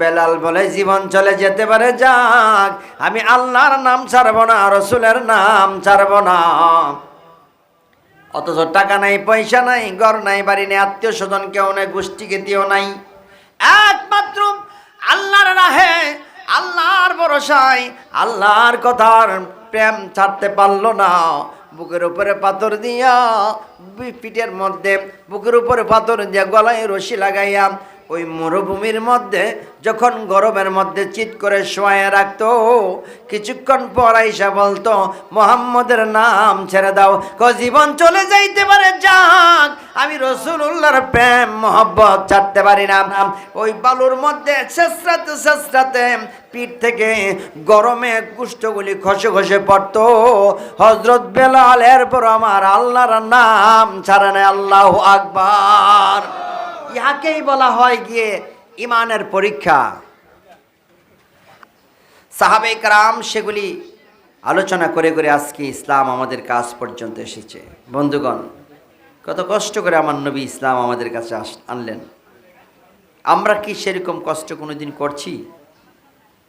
বেলাল বলে, জীবন চলে যেতে পারে, যাক, আমি আল্লাহর নাম ছাড়বো না, রসুলের নাম ছাড়বো না। অথচ টাকা নাই, পয়সা নাই, ঘর নাই, বাড়ি নেই আত্মীয় স্বজন কেউ নাই গোষ্ঠী কেউ নাই। একমাত্র আল্লাহর রাহে, আল্লাহর ভরসায়, আল্লাহর কথার প্রেম ছাড়তে পারল না। বুকের উপরে পাথর দিয়া পিঠের মধ্যে বুকের উপরে পাথর দিয়া গলায় রশি লাগাইয়া ওই মরুভূমির মধ্যে যখন গরমের মধ্যে চিৎ করে শোয়া রাখতো, কিছুক্ষণ পর আইসা বলতো, মোহাম্মদের নাম ছেড়ে দাও, ক জীবন চলে যাইতে পারে যাক, আমি রসুল্লাহর প্রেম, মোহব্বত ছাড়তে পারি না। ওই বালুর মধ্যে শেষরাতে শেষরাতে পিঠ থেকে গরমে কুষ্ঠগুলি খসে খসে পড়তো। হজরত বেলাল এরপর আমার আল্লাহর নাম ছাড়ে না আল্লাহ আকবার। ইহাকেই বলা হয় গিয়ে ইমানের পরীক্ষা। সাহাবে কারাম সেগুলি আলোচনা করে করে আজকে ইসলাম আমাদের কাছ পর্যন্ত এসেছে। বন্ধুগণ, কত কষ্ট করে আমার নবী ইসলাম আমাদের কাছে আনলেন। আমরা কি সেরকম কষ্ট কোনোদিন করছি?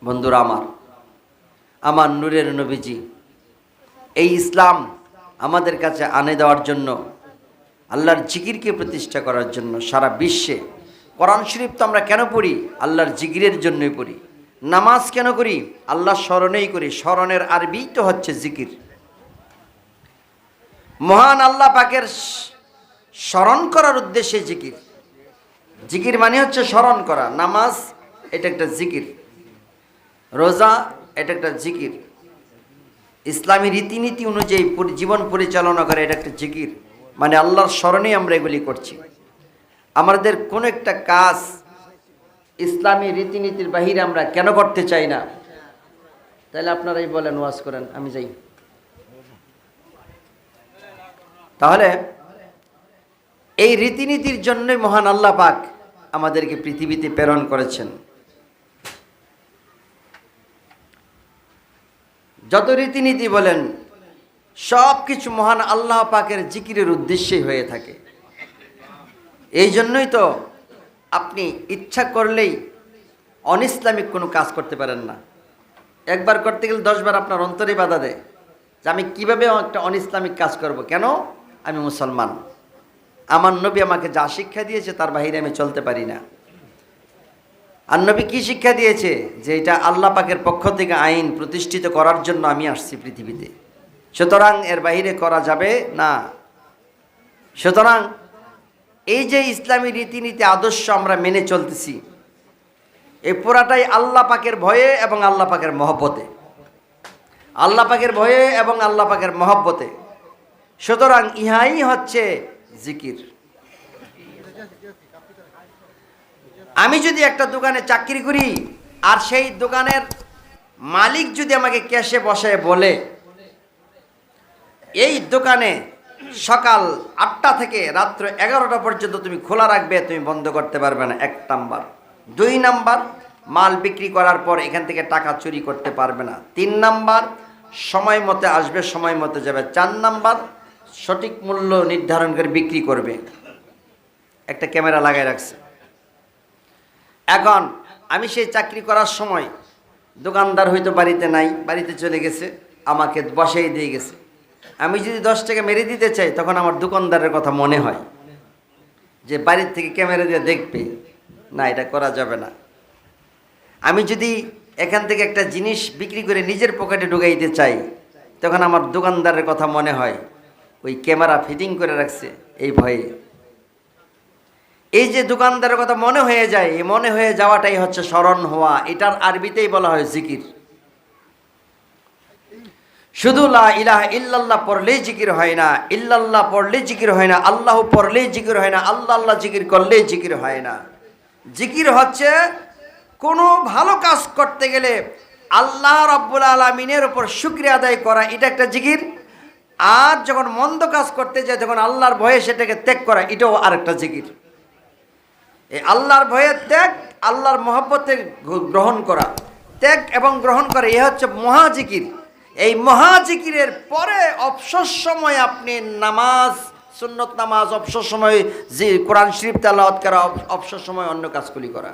বন্ধুরা আমার আমার নূরের নবীজি, এই ইসলাম আমাদের কাছে আনে দেওয়ার জন্য আল্লাহর জিকিরকে প্রতিষ্ঠা করার জন্য সারা বিশ্বে কোরআন শরীফ তো আমরা কেন পড়ি? আল্লাহর জিকিরের জন্যই পড়ি। নামাজ কেন করি? আল্লাহ স্মরণেই করি। স্মরণের আরবি তো হচ্ছে জিকির। মহান আল্লাহ পাকের স্মরণ করার উদ্দেশ্যে জিকির। জিকির মানে হচ্ছে স্মরণ করা। নামাজ এটা একটা জিকির। রোজা এটা একটা জিকির। ইসলামী রীতিনীতি অনুযায়ী জীবন পরিচালনা করে এটা একটা জিকির। মানে আল্লাহর স্মরণে আমরা এগুলি করছি। আমাদের কোনো একটা কাজ ইসলামী রীতিনীতির বাহিরে আমরা কেন করতে চাই না? তাহলে আপনারাই বলেন, ওয়াজ করেন, আমি যাই। তাহলে এই রীতিনীতির জন্যই মহান আল্লাহ পাক আমাদেরকে পৃথিবীতে প্রেরণ করেছেন। যত রীতিনীতি বলেন সব কিছু মহান আল্লাহ পাকের জিকিরের উদ্দেশ্যেই হয়ে থাকে। এই জন্যই তো আপনি ইচ্ছা করলেই অনইসলামিক কোনো কাজ করতে পারেন না। একবার করতে গেলে দশবার আপনার অন্তরে বাধা দেয় যে আমি কীভাবে একটা অনইসলামিক কাজ করব? কেন? আমি মুসলমান। আমার নবী আমাকে যা শিক্ষা দিয়েছে তার বাহিরে আমি চলতে পারি না। আর নবী কি শিক্ষা দিয়েছে? যে এটা আল্লাহ পাকের পক্ষ থেকে আইন প্রতিষ্ঠিত করার জন্য আমি আসছি পৃথিবীতে। সুতরাং এর বাইরে করা যাবে না। সুতরাং এই যে ইসলামী রীতিনীতি আদর্শ আমরা মেনে চলতেছি এই পুরাটাই আল্লাহ পাকের ভয়ে এবং আল্লাহ পাকের মহব্বতে। আল্লাহ পাকের ভয়ে এবং আল্লাহ পাকের মহব্বতে। সুতরাং ইহাই হচ্ছে জিকির। আমি যদি একটা দোকানে চাকরি করি, আর সেই দোকানের মালিক যদি আমাকে ক্যাশে বসায় বলে এই দোকানে সকাল আটটা থেকে রাত্র এগারোটা পর্যন্ত তুমি খোলা রাখবে, তুমি বন্ধ করতে পারবে না। এক নাম্বার। দুই নাম্বার, মাল বিক্রি করার পর এখান থেকে টাকা চুরি করতে পারবে না। তিন নাম্বার, সময় মতো আসবে, সময় মতো যাবে। চার নাম্বার, সঠিক মূল্য নির্ধারণ করে বিক্রি করবে। একটা ক্যামেরা লাগাই রাখছে। এখন আমি সেই চাকরি করার সময় দোকানদার হয়তো বাড়িতে নাই, বাড়িতে চলে গেছে, আমাকে বসাই দিয়ে গেছে। আমি যদি দশ টাকা মেরে দিতে চাই, তখন আমার দোকানদারের কথা মনে হয় যে বাড়ির থেকে ক্যামেরা দিয়ে দেখবে, না, এটা করা যাবে না। আমি যদি এখান থেকে একটা জিনিস বিক্রি করে নিজের পকেটে ঢুকাইতে চাই, তখন আমার দোকানদারের কথা মনে হয়, ওই ক্যামেরা ফিটিং করে রাখছে এই ভয়ে। এই যে দোকানদারের কথা মনে হয়ে যায় মনে হয়ে যাওয়াটাই হচ্ছে স্মরণ হওয়া, এটার আরবিতেই বলা হয় জিকির। শুধু লা ইলাহ ইল্লাল্লাহ পড়লেই জিকির হয় না, ইল্লাল্লাহ পড়লেই জিকির হয় না, আল্লাহ পড়লেই জিকির হয় না, আল্লাহ আল্লাহ জিকির করলেই জিকির হয় না। জিকির হচ্ছে কোনো ভালো কাজ করতে গেলে আল্লাহ রব্বুল আলমিনের ওপর শুক্রিয়া আদায় করা, এটা একটা জিকির। আর যখন মন্দ কাজ করতে যায়, তখন আল্লাহর ভয়ে সেটাকে ত্যাগ করা, এটাও আরেকটা জিকির। এই আল্লাহর ভয়ে ত্যাগ, আল্লাহর মহব্বতে গ্রহণ করা। ত্যাগ এবং গ্রহণ করা, এ হচ্ছে মহাজিকির এই মহাজিকিরের পরে অবসর সময় আপনি নামাজ, সুন্নত নামাজ অবসর সময় যে কোরআন শরীফ তেলাওয়াত করা অবসর সময় অন্য কাজগুলি করা।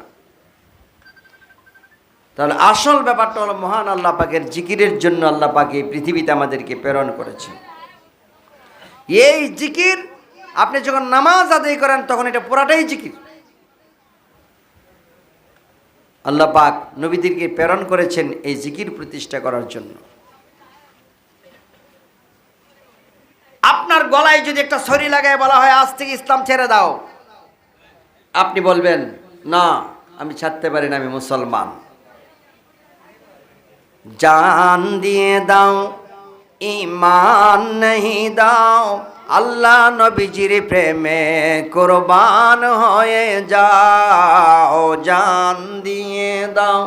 তাহলে আসল ব্যাপারটা হলো মহান আল্লাহ পাকের জিকিরের জন্য আল্লাহ পাকে এই পৃথিবীতে আমাদেরকে প্রেরণ করেছে এই জিকির, আপনি যখন নামাজ আদায় করেন তখন এটা পুরাটাই জিকির। আল্লাহ পাক নবীদেরকে প্রেরণ করেছেন এই জিকির প্রতিষ্ঠা করার জন্য আপনার গলায় যদি একটা ছড়ি লাগায় বলা হয়, আজ থেকে ইসলাম ছেড়ে দাও। আপনি বলবেন, না, আমি ছাড়তে পারি না, আমি মুসলমান। জান দিয়ে দাও ইমান নেই দাও, আল্লাহ নবীজির প্রেমে কোরবান হয়ে যাও। জান দিয়ে দাও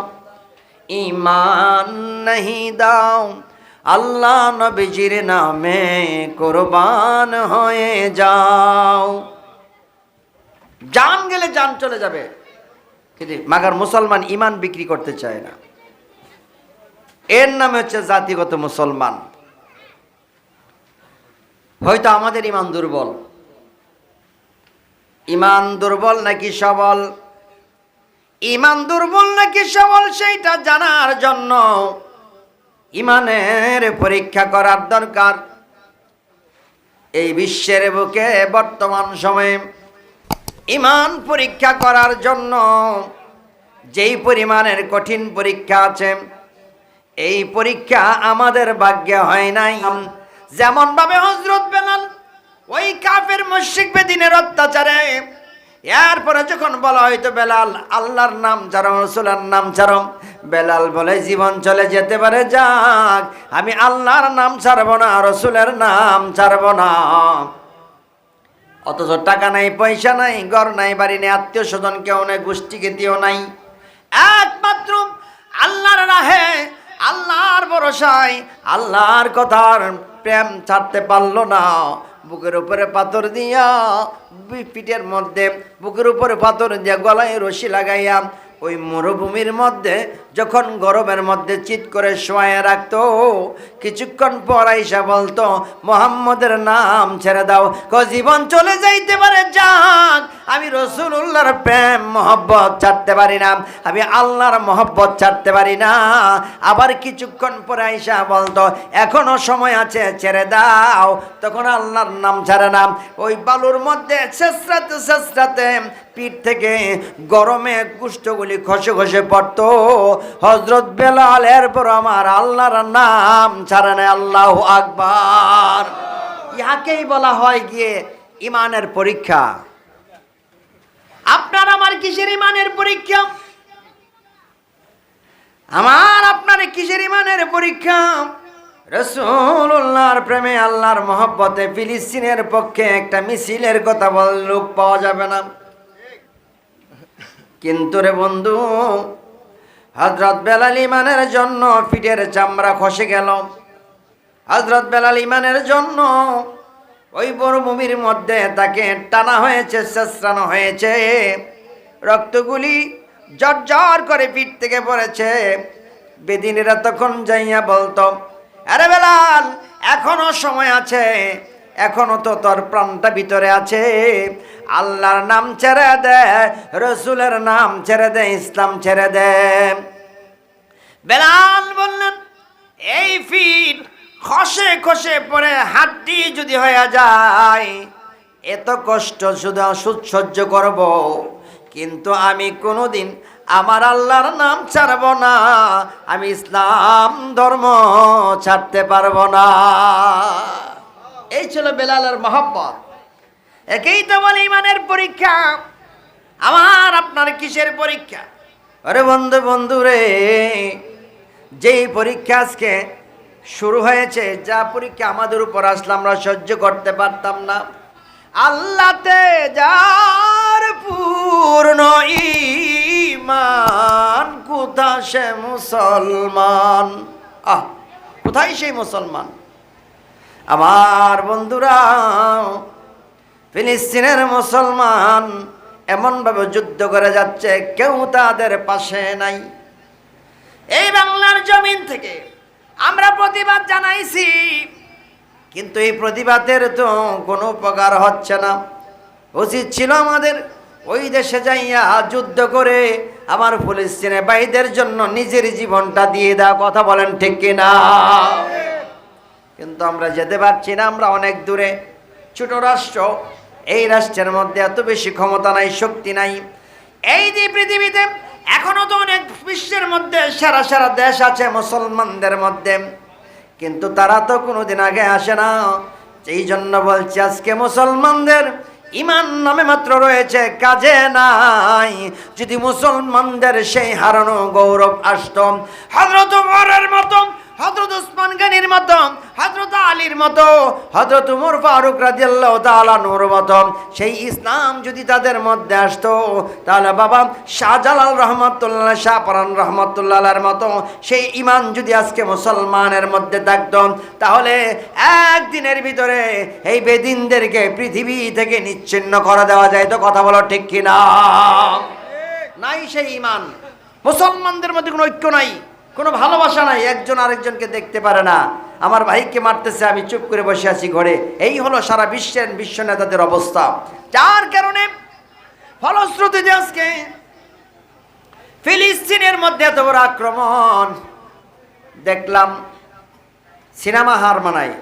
ইমান নেই দাও আল্লাহ নবীজির নামে কোরবান হয়ে যাও। জান গেলে জান চলে যাবে। কিন্তু মাগার মুসলমান ইমান বিক্রি করতে চায় না। এর নামে হচ্ছে জাতিগত মুসলমান। হয়তো আমাদের ইমান দুর্বল। ইমান দুর্বল নাকি সবল? ইমান দুর্বল নাকি সবল সেইটা জানার জন্য ইমানের পরীক্ষা করার দরকার। এই বিশ্বের বুকে বর্তমান সময়ে ইমান পরীক্ষা করার জন্য যেই পরিমাণের কঠিন পরীক্ষা আছে, এই পরীক্ষা আমাদের ভাগ্যে হয় নাই। যেমন ভাবে হজরত বেলাল ওই কাফের মুশরিক বেদিনের অত্যাচারে, এরপরে যখন বলা হয়তো বেলাল, আল্লাহর নাম ছাড়ো, রসুলের নাম ছাড়ো বেলাল বলে, জীবন চলে যেতে পারে, যাক, আমি আল্লাহর নাম ছাড়বো না, রসুলের নাম ছাড়বো না। অথচ টাকা নাই, পয়সা নাই, ঘর নাই, বাড়ি নেই, আত্মীয় স্বজন কেউ নেই, গোষ্ঠী কেউ নাই। একমাত্র আল্লাহর রাহে, আল্লাহর ভরসায়, আল্লাহর কথার প্রেম ছাড়তে পারল না। বুকের উপরে পাথর দিয়া, পিঠের মধ্যে বুকের উপরে পাথর দিয়া গলায় রশি লাগাইয়া ওই মরুভূমির মধ্যে যখন গরমের মধ্যে চিৎ করে শোয়ায় রাখতো, কিছুক্ষণ পর আইসা বলতো, মোহাম্মদের নাম ছেড়ে দাও জীবন চলে যাইতে পারে যাক। আমি রসুল্লাহর প্রেম, মহব্বত ছাড়তে পারি না, আমি আল্লাহর মহব্বত ছাড়তে পারি না। আবার কিছুক্ষণ পরে আইসা বলতো, এখনও সময় আছে, ছেড়ে দাও। তখন আল্লাহর নাম ছাড়ে না। ওই বালুর মধ্যে শেষরাতে শেষরাতে পিঠ থেকে গরমে কুষ্ঠগুলি খসে খসে পড়তো। হজরত বেলাল এরপর আমার আল্লাহর নাম ছাড়ে আল্লাহ আকবার। ইহাকেই বলা হয় গিয়ে ইমানের পরীক্ষা। আপনার আমার কিসের ইমানের পরীক্ষা? আমার আপনার কিসের ইমানের পরীক্ষা? রসুল্লাহর প্রেমে আল্লাহর মহব্বতে ফিলিস্তিনের পক্ষে একটা মিছিলের কথা বল লোক পাওয়া যাবে না। কিন্তু রে বন্ধু হজরত বেলাল ইমানের জন্য পিঠের চামড়া খসে গেল। হজরত বেলাল ইমানের জন্য ওই মরুভূমির মধ্যে তাকে টানা হয়েছে, শেষরানো হয়েছে। রক্তগুলি জর্জর করে পিঠ থেকে পড়েছে। বেদিনীরা তখন যাইয়া বলতো, আরে বেলাল, এখনও সময় আছে। এখনও তো তোর প্রাণটা ভিতরে আছে। আল্লাহর নাম ছেড়ে দে, রসুলের নাম ছেড়ে দে, ইসলাম ছেড়ে দে। বেলাল বললেন, এই ফিট খসে খসে পরে হাড্ডি যদি হয়ে যায়, এত কষ্ট শুধু সুদ সহ্য করব। কিন্তু আমি কোনোদিন আমার আল্লাহর নাম ছাড়ব না, আমি ইসলাম ধর্ম ছাড়তে পারব না। এই ছিল বেলালের মহব্বত। একেই তো বলে ইমানের পরীক্ষা। আমার আপনার কিসের পরীক্ষা? আরে বন্ধু বন্ধু রে, যেই পরীক্ষা আজকে শুরু হয়েছে, যা পরীক্ষা আমাদের উপর আসলে আমরা সহ্য করতে পারতাম না। আল্লাতে যার পূর্ণ ইমান কোথা সে মুসলমান? আহ, কোথায় সেই মুসলমান? আমার বন্ধুরা, ফিলিস্তিনের মুসলমান এমনভাবে যুদ্ধ করে যাচ্ছে, কেউ তাদের পাশে নাই। এই বাংলার জমিন থেকে আমরা প্রতিবাদ জানাইছি, কিন্তু এই প্রতিবাদের তো কোনো উপকার হচ্ছে না। উচিত ছিল আমাদের ওই দেশে যাইয়া যুদ্ধ করে আমার ফিলিস্তিনের ভাইদের জন্য নিজের জীবনটা দিয়ে দেওয়া। কথা বলেন ঠিক কিনা? কিন্তু আমরা যেতে পারছি না, আমরা অনেক দূরে। ছোট রাষ্ট্র, এই রাষ্ট্রের মধ্যে এত বেশি ক্ষমতা নাই, শক্তি নাই। এই যে পৃথিবীতে এখনও তো অনেক বিশ্বের মধ্যে সারা সারা দেশ আছে মুসলমানদের মধ্যে। কিন্তু তারা তো কোনোদিন আগে আসে না। এই জন্য বলছি, আজকে মুসলমানদের ইমান নামে মাত্র রয়েছে, কাজে নাই। যদি মুসলমানদের সেই হারানো গৌরব আসত হজরত মতো হজরত উসমান গানির মতো হজরত আলীর মতো হজরত উমর ফারুক রাজিয়াল্লাহ তাআলা নূর মতো সেই ইসলাম যদি তাদের মধ্যে আসতো তাহলে বাবা শাহজালাল রহমতুল্লাহ শাহপরান রহমতুল্লাহর মতো সেই ইমান যদি আজকে মুসলমানের মধ্যে থাকতো তাহলে একদিনের ভিতরে এই বেদিনদেরকে পৃথিবী থেকে নিচ্ছিন্ন করে দেওয়া যায়। তো কথা বলো ঠিক কিনা? নাই সেই ইমান মুসলমানদের মধ্যে কোনো ঐক্য নাই। কোনো ভালোবাসা নাই, একজন আরেকজনকে দেখতে পারে না। আমার ভাইকে মারতেছে, আমি চুপ করে বসে আছি ঘরে। এই হলো সারা বিশ্বের বিশ্ব নেতাদের অবস্থা। যার কারণে ফলশ্রুতিতে আজকে ফিলিস্তিনের মধ্যে এত বড় আক্রমণ, দেখলাম সিনেমা হার মানায়,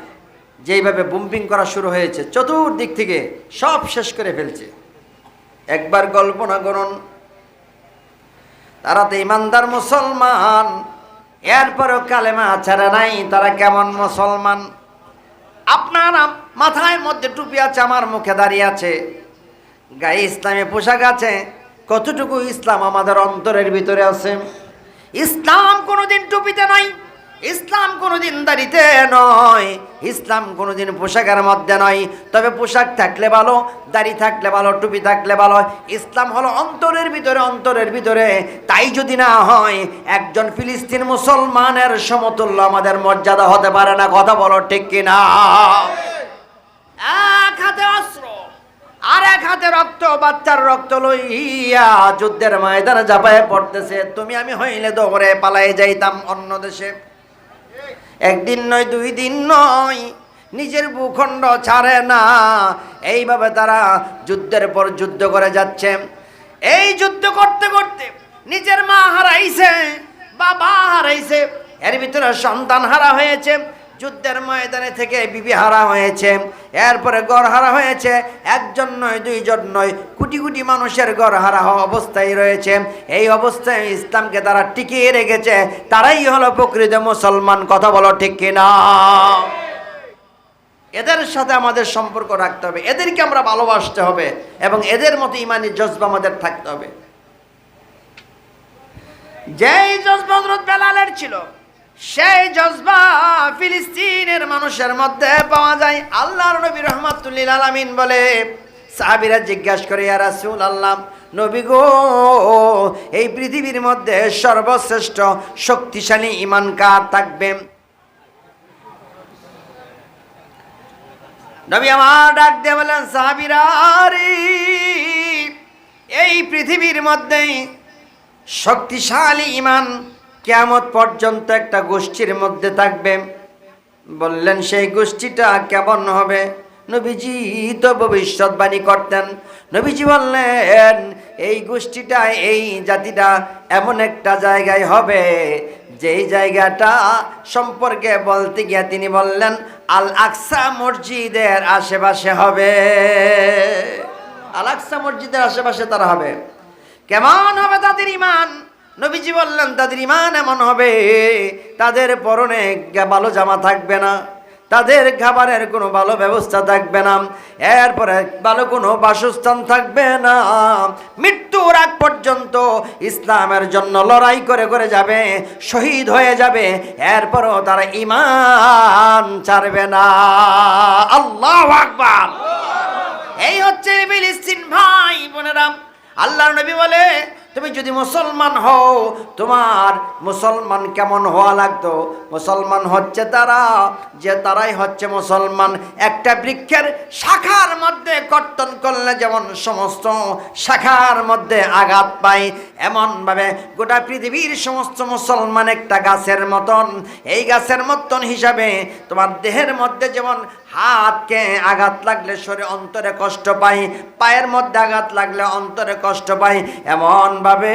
যেইভাবে বুম্পিং করা শুরু হয়েছে, চতুর্দিক থেকে সব শেষ করে ফেলছে। একবার কল্পনা করুন তারা তো ইমানদার মুসলমান এরপরও কালেমা ছাড়া নাই, তারা কেমন মুসলমান? আপনার মাথায় মধ্যে টুপি আছে, আমার মুখে দাঁড়িয়ে আছে। গায়ে ইসলামে পোশাক আছে, কতটুকু ইসলাম আমাদের অন্তরের ভিতরে আছে? ইসলাম কোনোদিন টুপিতে নয় ইসলাম কোনোদিন দাড়িতে নয়, ইসলাম কোনোদিন পোশাকের মধ্যে নয়। তবে পোশাক থাকলে ভালো, দাড়ি থাকলে ভালো, টুপি থাকলে ভালো। ইসলাম হলো অন্তরের ভিতরে অন্তরের ভিতরে। তাই যদি না হয়, একজন ফিলিস্তিন মুসলমানের সমতুল্য আমাদের মর্যাদা হতে পারে না, কথা বলো ঠিক কিনা এক হাতে অস্ত্র, আর এক হাতে রক্ত, বাচ্চার রক্ত লইয়া যুদ্ধের ময়দানে জাপায় পড়তেছে। তুমি আমি হইলে দৌড়ে পালাই যাইতাম অন্য দেশে। একদিন নয়, দুই দিন নয়, নিজের ভূখণ্ড ছাড়ে না। এইভাবে তারা যুদ্ধের পর যুদ্ধ করে যাচ্ছে। এই যুদ্ধ করতে করতে নিজের মা হারাইছে, বাবা হারাইছে, এর ভিতরে সন্তান হারা হয়েছে। যুদ্ধের ময়দানে থেকে বিবি হারা হয়েছে, এরপরে গড় হারা হয়েছে, একজন নয়, দুইজন নয়, কোটি কোটি মানুষের গড় হারা হওয়া অবস্থায় রয়েছে। এই অবস্থায় ইসলামকে তারা টিকিয়ে রেখেছে, তারাই হলো প্রকৃত মুসলমান। কথা বলো ঠিক কিনা? এদের সাথে আমাদের সম্পর্ক রাখতে হবে, এদেরকে আমরা ভালোবাসতে হবে, এবং এদের মতো ইমানি জজবা আমাদের থাকতে হবে। যেই জজবা বেলালের ছিল সেই জজবা ফিলিস্তিনের মানুষের মধ্যে পাওয়া যায় আল্লাহর নবী রহমাতুল্লিল আলামিন বলে। সাহাবিরা জিজ্ঞাসা করে, ইয়া রাসূল আল্লাহ নবী গো, এই পৃথিবীর মধ্যে সর্বশ্রেষ্ঠ শক্তিশালী ইমান কার থাকবে? নবী আমার ডাক দিয়ে বলেন সাহাবিরা এই পৃথিবীর মধ্যেই শক্তিশালী ইমান কেমত পর্যন্ত একটা গোষ্ঠীর মধ্যে থাকবে। বললেন, সেই গোষ্ঠীটা কেমন হবে? নবীজি তো ভবিষ্যৎবাণী করতেন। নবীজি বললেন, এই গোষ্ঠীটা, এই জাতিটা এমন একটা জায়গায় হবে, যেই জায়গাটা সম্পর্কে বলতে গিয়ে তিনি বললেন আল আকসা মসজিদের আশেপাশে হবে। আল আকসা মসজিদের আশেপাশে তারা হবে। কেমন হবে তাদের ইমান? নবীজি বললেন, তাদের ইমান এমন হবে, তাদের পরনে ভালো জামা থাকবে না, তাদের খাবারের কোনো ভালো ব্যবস্থা থাকবে না, এরপরে ভালো কোনো বাসস্থান থাকবে না। মৃত্যুর আগ পর্যন্ত ইসলামের জন্য লড়াই করে করে যাবে, শহীদ হয়ে যাবে, এরপরও তারা ইমান ছাড়বে না। আল্লাহ আকবার। এই হচ্ছে ভাই বোনেরাম আল্লাহর নবী বলে তুমি যদি মুসলমান হও, তোমার মুসলমান কেমন হওয়া লাগতো? মুসলমান হচ্ছে তারা, যে তারাই হচ্ছে মুসলমান। একটা বৃক্ষের শাখার মধ্যে কর্তন করলে যেমন সমস্ত শাখার মধ্যে আঘাত পায়, এমনভাবে গোটা পৃথিবীর সমস্ত মুসলমান একটা গাছের মতন। এই গাছের মতন হিসাবে তোমার দেহের মধ্যে যেমন হাতকে আঘাত লাগলে শরীর অন্তরে কষ্ট পাই, পায়ের মধ্যে আঘাত লাগলে অন্তরে কষ্ট পাই। এমনভাবে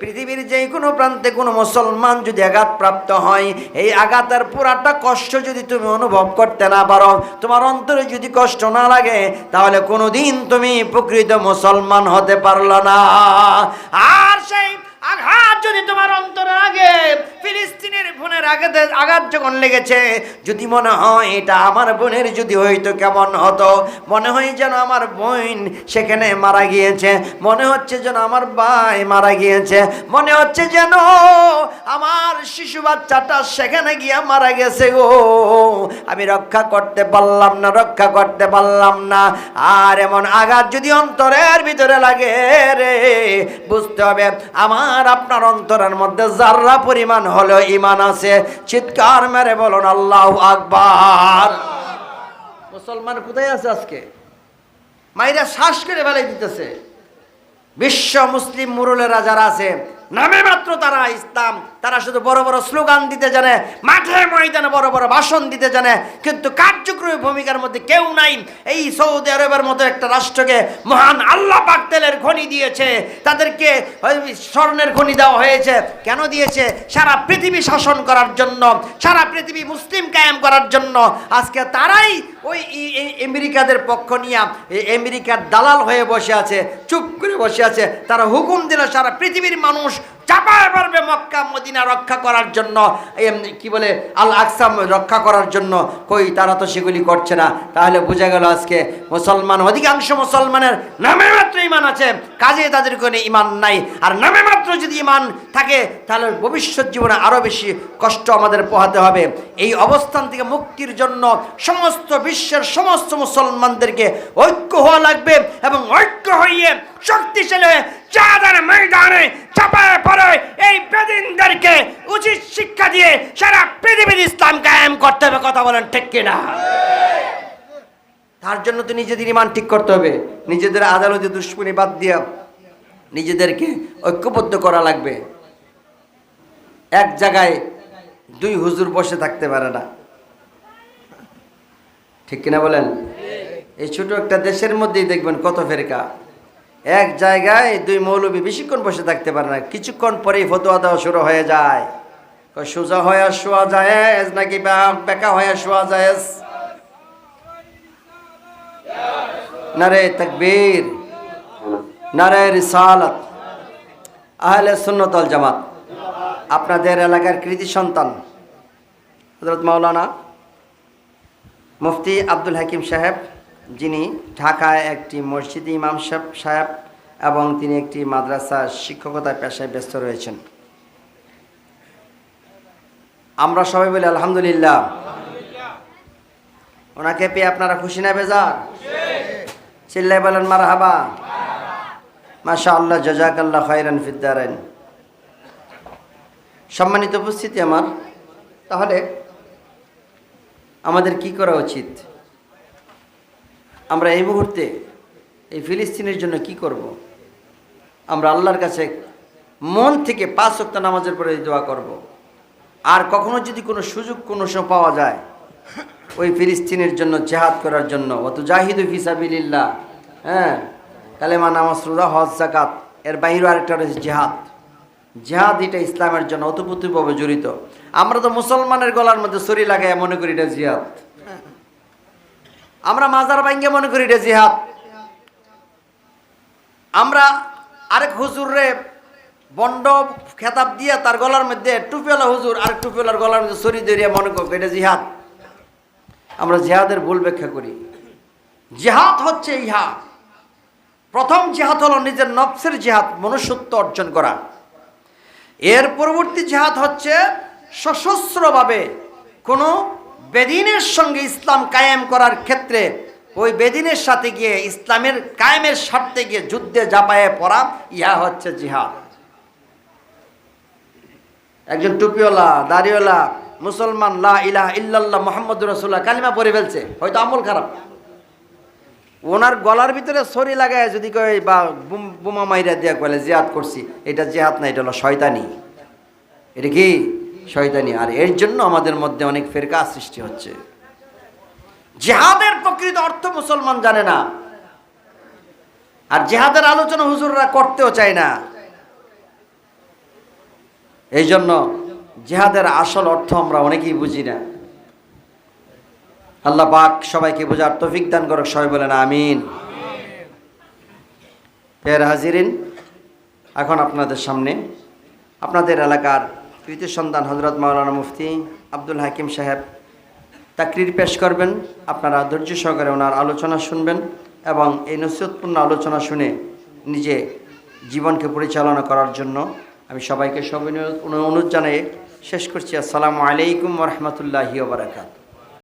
পৃথিবীর যে কোনো প্রান্তে কোনো মুসলমান যদি আঘাত প্রাপ্ত হয়, এই আঘাতের পুরাটা কষ্ট যদি তুমি অনুভব করতে না পারো, তোমার অন্তরে যদি কষ্ট না লাগে, তাহলে কোনোদিন তুমি প্রকৃত মুসলমান হতে পারল না। আর সেই আঘাত যদি তোমার অন্তরে আগে ফিলিস্তিনের বোনের আঘাতে, আঘাত যখন লেগেছে, যদি মনে হয় এটা আমার বোনের, যদি হইতো কেমন হতো, মনে হয় যেন আমার বোন সেখানে মারা গিয়েছে, মনে হচ্ছে যেন আমার ভাই মারা গিয়েছে, মনে হচ্ছে যেন আমার শিশু বাচ্চাটা সেখানে গিয়া মারা গেছে গো। আমি রক্ষা করতে পারলাম না, রক্ষা করতে পারলাম না। আর এমন আঘাত যদি অন্তরের ভিতরে লাগে রে, বুঝতে হবে আমার আপনার অন্তরের মধ্যে যার্রা পরিমাণ হলো ইমান আছে। চিৎকার মেরে বলুন, আল্লাহ আকবার। মুসলমান কোথায় আছে আজকে? মাইরা শ্বাস করে বেলাই দিতেছে। বিশ্ব মুসলিম মুরুলেরা যারা আছে, নামে মাত্র তারা ইসলাম তারা শুধু বড় বড় স্লোগান দিতে জানে মাঠে ময়দানে বড় বড় ভাষণ দিতে জানে, কিন্তু কার্যক্রমী ভূমিকার মধ্যে কেউ নাই। এই সৌদি আরবের মতো একটা রাষ্ট্রকে মহান আল্লাহ পাক তেলের খনি দিয়েছে, তাদেরকে স্বর্ণের খনি দেওয়া হয়েছে। কেন দিয়েছে? সারা পৃথিবী শাসন করার জন্য, সারা পৃথিবী মুসলিম কায়েম করার জন্য। আজকে তারাই ওই আমেরিকাদের পক্ষ নিয়ে আমেরিকার দালাল হয়ে বসে আছে, চুপ করে বসে আছে। তারা হুকুম দিল, সারা পৃথিবীর মানুষ চাপায় পারবে মক্কা, মদিনা রক্ষা করার জন্য কি বলে আল আকসাম রক্ষা করার জন্য। কই, তারা তো সেগুলি করছে না। তাহলে বোঝা গেল আজকে মুসলমান, অধিকাংশ মুসলমানের নামে মাত্র ইমান আছে। কাজে তাদের কোনো ইমান নাই। আর নামে মাত্র যদি ইমান থাকে, তাহলে ভবিষ্যৎ জীবনে আরও বেশি কষ্ট আমাদের পোহাতে হবে। এই অবস্থান থেকে মুক্তির জন্য সমস্ত বিশ্বের সমস্ত মুসলমানদেরকে ঐক্য হওয়া লাগবে এবং ঐক্য হইয়ে শক্তিশালী হয়ে ময়দানে চাপায় পড়ে এই বেদিনদেরকে উচিত শিক্ষা দিয়ে সারা পৃথিবীর ইসলাম কায়েম করতে হবে, কথা বলেন ঠিক কিনা? তার জন্য তো নিজেদের ইমান ঠিক করতে হবে। নিজেদের আদালতে দুশ্মনী বাদ দিয়া নিজেদেরকে ঐক্যবদ্ধ করা লাগবে। এক জায়গায় দুই হুজুর বসে থাকতে পারে না। ঠিক কিনা বলেন? এই ছোট একটা দেশের মধ্যেই দেখবেন কত ফেরকা। এক জায়গায় দুই মৌলবী বেশিক্ষণ বসে থাকতে পারে না। কিছুক্ষণ পরেই ফতোয়া দেওয়া শুরু হয়ে যায়। সোজা হয়ে শোয়া যায় নাকি বেকা হয়ে শোয়া যায় নারে তকবীর। নারে রিসালাত আহলে সুন্নতল জামাত আপনাদের এলাকার কৃতি সন্তান হজরত মাওলানা মুফতি আব্দুল হাকিম সাহেব যিনি ঢাকায় একটি মসজিদ ইমাম সাহেব সাহেব এবং তিনি একটি মাদ্রাসা শিক্ষকতার পেশায় ব্যস্ত রয়েছেন। আমরা সবাই বলি আলহামদুলিল্লাহ। ওনাকে পেয়ে আপনারা খুশি না বেজার? চিল্লাই বলেন মার হাবা মাশা আল্লাহ জাজাকাল্লাহ খাইরান ফিদ্দারেন সম্মানিত উপস্থিতি আমার। তাহলে আমাদের কি করা উচিত? আমরা এই মুহূর্তে এই ফিলিস্তিনের জন্য কি করব। আমরা আল্লাহর কাছে মন থেকে পাঁচ সপ্ত নামাজের পরে দোয়া করব। আর কখনো যদি কোনো সুযোগ, কোনো সময় পাওয়া যায়, ওই ফিলিস্তিনের জন্য জেহাদ করার জন্য। অত জাহিদু ফিসাবিল্লাহ হ্যাঁ। কালেমা নামাজ, রোজা, হজ জাকাত এর বাইরেও আরেকটা রয়েছে জেহাদ। জেহাদ এটা ইসলামের জন্য অতপ্রতিভাবে জড়িত। আমরা তো মুসলমানের গলার মধ্যে ছড়ি লাগাই মনে করি এটা জিহাদ। আমরা মাজার বাইঙ্গে মনে করি এটা জিহাদ। আমরা আরেক হুজুরে বন্ড খেতাব দিয়ে তার গলার মধ্যে টুপিওয়ালা হুজুর আরেক টুপিওয়ালার গলার মধ্যে ছড়ি দরিয়া মনে করি এটা জিহাদ। আমরা জিহাদের ভুল ব্যাখ্যা করি। জিহাদ হচ্ছে ইহা। প্রথম জেহাদ হলো নিজের নফসের জেহাদ, মনুষ্যত্ব অর্জন করা। এর পরবর্তী জেহাদ হচ্ছে সশস্ত্রভাবে কোনো বেদিনের সঙ্গে ইসলাম কায়েম করার ক্ষেত্রে ওই বেদিনের সাথে গিয়ে ইসলামের কায়েমের স্বার্থে গিয়ে যুদ্ধে জাপায়ে পড়া, ইহা হচ্ছে জিহাদ। একজন টুপিওয়ালা, দাড়িওয়ালা, মুসলমান, লা ইলাহ ইল্লাল্লাহ মোহাম্মদ রসুল্লাহ কালিমা পড়ে ফেলছে, হয়তো আমল খারাপ। ওনার গলার ভিতরে ছড়ি লাগায় যদি কয়, বা, বুম- মাইরা দিয়া কলে জিহাদ করছি। এটা জিহাদ না, এটা হলো শয়তানি। এটা কি? শয়তানি। আর এর জন্য আমাদের মধ্যে অনেক ফেরকা সৃষ্টি হচ্ছে। জেহাদের প্রকৃত অর্থ মুসলমান জানে না। আর জেহাদের আলোচনা হুজুররা করতেও চায় না। এই জন্য জেহাদের আসল অর্থ আমরা অনেকেই বুঝি না। আল্লাহ পাক সবাইকে বোঝার তৌফিক দান করক, সবাই বলেন আমিন। ফের হাজিরিন, এখন আপনাদের সামনে আপনাদের এলাকার তৃতীয় সন্তান হজরত মাওলানা মুফতি আব্দুল হাকিম সাহেব তাকরির পেশ করবেন। আপনারা ধৈর্য সহকারে ওনার আলোচনা শুনবেন এবং এই নসিহতপূর্ণ আলোচনা শুনে নিজে জীবনকে পরিচালনা করার জন্য আমি সবাইকে সব অনুরোধ জানিয়ে শেষ করছি। আসসালামু আলাইকুম রহমতুল্লাহি ওবরাকাত